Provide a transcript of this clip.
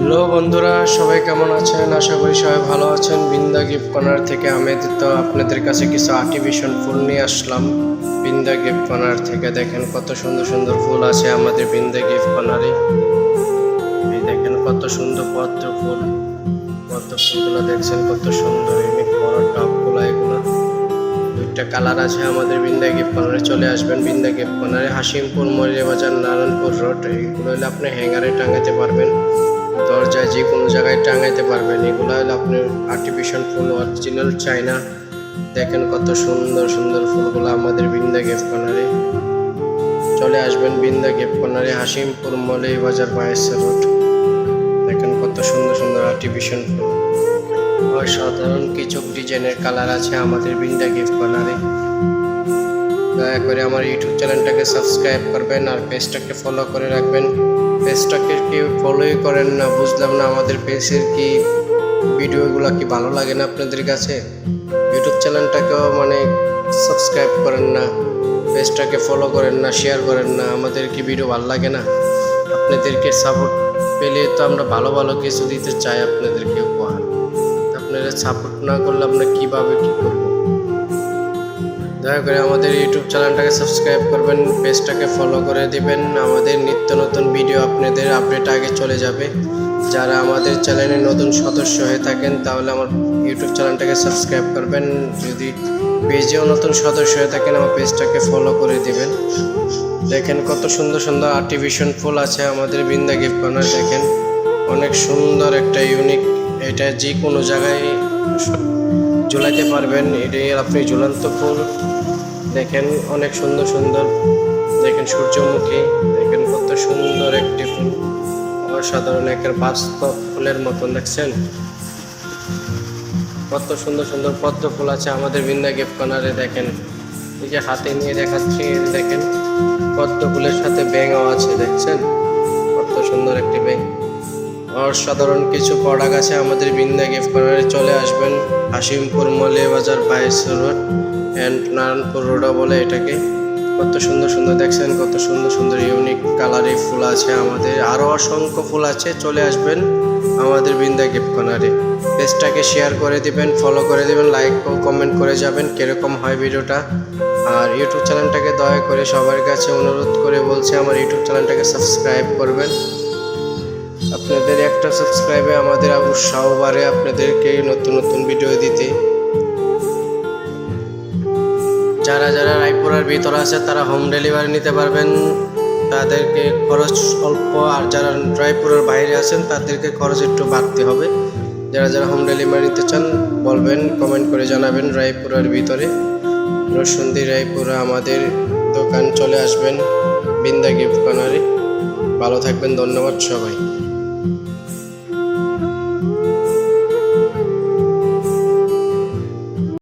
Hello বন্ধুরা, সবাই কেমন আছেন? আশা করি সবাই ভালো আছেন। বিন্দা গিফট কর্নার থেকে আমি তো আপনাদের কাছে কিছু আর্টিফিশিয়াল ফুল নিয়ে আসলাম। বিন্দা গিফট কর্নার থেকে দেখেন কত সুন্দর সুন্দর ফুল আছে আমাদের বিন্দা গিফট কর্নারে। এই দেখেন কত সুন্দর পদ্ম ফুল। পদ্ম ফুলগুলো দেখছেন কত সুন্দর। ইউনিক বড় টপগুলো, এগুলো। দুইটা কালার আছে আমাদের বিন্দা গিফট কর্নারে। চলে আসবেন বিন্দা গিফট কর্নারে। হাসিমপুর মরিয়া বাজার, নারায়ণপুর রোড। এইগুলো হলে আপনি হ্যাঙ্গারে টাঙাতে পারবেন। দরজায় যে কোনো জায়গায় টাঙাইতে পারবেন। এগুলো হলো আপনি আর্টিফিশিয়াল ফুল অরিজিনাল চাইনা দেখেন কত সুন্দর সুন্দর ফুলগুলো আমাদের বিন্দা গিফট কর্নারে। চলে আসবেন বিন্দা গিফট কর্নারে, হাসিমপুর মলে বাজার বাইশের রোড। দেখেন কত সুন্দর সুন্দর আর্টিফিশিয়াল ফুল। অসাধারণ কিছু ডিজাইনের কালার আছে আমাদের বিন্দা গিফট কর্নারে। দয়া করে আমার ইউটিউব চ্যানেলটাকে সাবস্ক্রাইব করবেন আর পেজটাকে ফলো করে রাখবেন। পেজটাকে কেউ ফলোই করেন না, বুঝলাম না আমাদের পেজের কি ভিডিওগুলো কি ভালো লাগে না আপনাদের কাছে। ইউটিউব চ্যানেলটাকেও মানে সাবস্ক্রাইব করেন না, পেজটাকে ফলো করেন না শেয়ার করেন না, আমাদের কি ভিডিও ভালো লাগে না? আপনাদেরকে সাপোর্ট পেলে তো আমরা ভালো ভালো কিছু দিতে চাই আপনাদেরকে উপহার। আপনারা সাপোর্ট না করলে আমরা কীভাবে কী দয়া করে আমাদের ইউটিউব চ্যানেলটাকে সাবস্ক্রাইব করবেন, পেজটাকে ফলো করে দিবেন। আমাদের নিত্য নতুন ভিডিও আপনাদের আপডেট আগে চলে যাবে। যারা আমাদের চ্যানেলে নতুন সদস্য হয়ে থাকেন, তাহলে আমার ইউটিউব চ্যানেলটাকে সাবস্ক্রাইব করবেন। যদি পেজেও নতুন সদস্য হয়ে থাকেন, আমার পেজটাকে ফলো করে দিবেন। দেখেন কত সুন্দর সুন্দর আর্টিফিশিয়াল ফুল আছে আমাদের বৃন্দা গিফট কর্নার দেখেন। অনেক সুন্দর একটা ইউনিক এটা যে কোনো জায়গায় ঝুলাইতে পারবেন। এটাই আপনি ঝুলন্ত ফুল। দেখেন অনেক সুন্দর সুন্দর। দেখেন সূর্যমুখী। দেখেন কত সুন্দর একটি ফুল। অসাধারণ একের বাস্তব ফুলের মতন, দেখছেন? কত সুন্দর সুন্দর পদ্ম ফুল আছে আমাদের বৃন্দা গিফট কর্নারে, দেখেন। এই যে হাতে নিয়ে দেখাচ্ছি দেখেন। পদ্ম ফুলের সাথে ব্যাঙও আছে, দেখছেন? কত সুন্দর একটি ব্যাঙ। অসাধারণ কিছু প্রোডাক্ট আছে আমাদের বিন্দা গিফট কর্নারে চলে আসবেন হাসিমপুর মলে বাজার বাইশ রোড অ্যান্ড নারায়ণপুর রোডও বলে এটাকে। কত সুন্দর সুন্দর দেখছেন, কত সুন্দর সুন্দর ইউনিক কালারে ফুল আছে আমাদের। আরও অসংখ্য ফুল আছে, চলে আসবেন আমাদের বিন্দা গিফট কর্নারে পেজটাকে শেয়ার করে দিবেন ফলো করে দিবেন লাইক ও কমেন্ট করে যাবেন কীরকম হয় ভিডিওটা। আর ইউটিউব চ্যানেলটাকে দয়া করে সবার কাছে অনুরোধ করে বলছে, আমার ইউটিউব চ্যানেলটাকে সাবস্ক্রাইব করবেন। আপনাদের একটা সাবস্ক্রাইবে আমাদের উৎসাহ বাড়ে আপনাদেরকে নতুন নতুন ভিডিও দিতে। যারা যারা রায়পুরার ভিতরে আছে, তারা হোম ডেলিভারি নিতে পারবেন। তাদেরকে খরচ অল্প, আর যারা রায়পুরের বাইরে আছেন, তাদেরকে খরচ একটু বাড়তে হবে। যারা যারা হোম ডেলিভারি নিতে চান, বলবেন কমেন্ট করে জানাবেন রায়পুরের ভিতরে। নরসুন্দি রায়পুরে আমাদের দোকান চলে আসবেন বিন্দা গিফট কর্নারে ভালো থাকবেন, ধন্যবাদ সবাই।